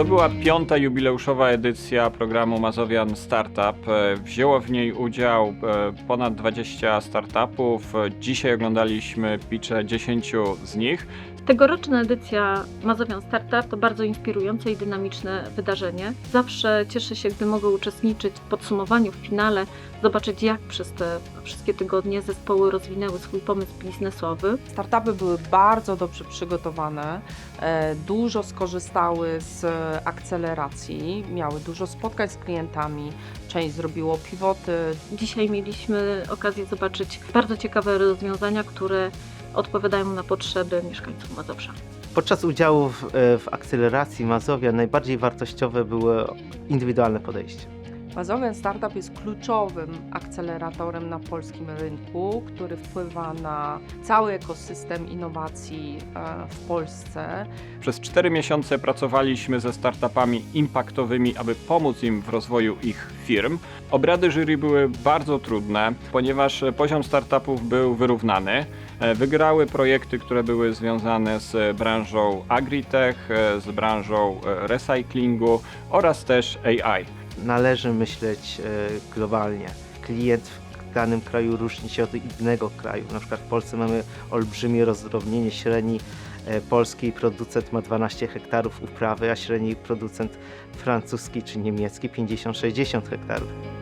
To była piąta jubileuszowa edycja programu Mazowian Startup. E, Wzięło w niej udział e, ponad 20 startupów. Dzisiaj oglądaliśmy pitche 10 z nich. Tegoroczna edycja Mazowian Startup to bardzo inspirujące i dynamiczne wydarzenie. Zawsze cieszę się, gdy mogę uczestniczyć w podsumowaniu, w finale, zobaczyć jak przez te wszystkie tygodnie zespoły rozwinęły swój pomysł biznesowy. Startupy były bardzo dobrze przygotowane, e, dużo skorzystały z akceleracji, miały dużo spotkań z klientami, część zrobiło pivoty. Dzisiaj mieliśmy okazję zobaczyć bardzo ciekawe rozwiązania, które odpowiadają na potrzeby mieszkańców Mazowsza. Podczas udziału w, e, w akceleracji Mazowia najbardziej wartościowe było indywidualne podejście. Mazowian Startup jest kluczowym akceleratorem na polskim rynku, który wpływa na cały ekosystem innowacji e, w Polsce. Przez 4 miesiące pracowaliśmy ze startupami impaktowymi, aby pomóc im w rozwoju ich firm. Obrady jury były bardzo trudne, ponieważ poziom startupów był wyrównany. E, Wygrały projekty, które były związane z branżą agritech, e, z branżą e, recyklingu oraz też AI. Należy myśleć globalnie. Klient w danym kraju różni się od innego kraju. Na przykład w Polsce mamy olbrzymie rozdrobnienie. Średni e, polski producent ma 12 hektarów uprawy, a średni producent francuski czy niemiecki 50-60 hektarów.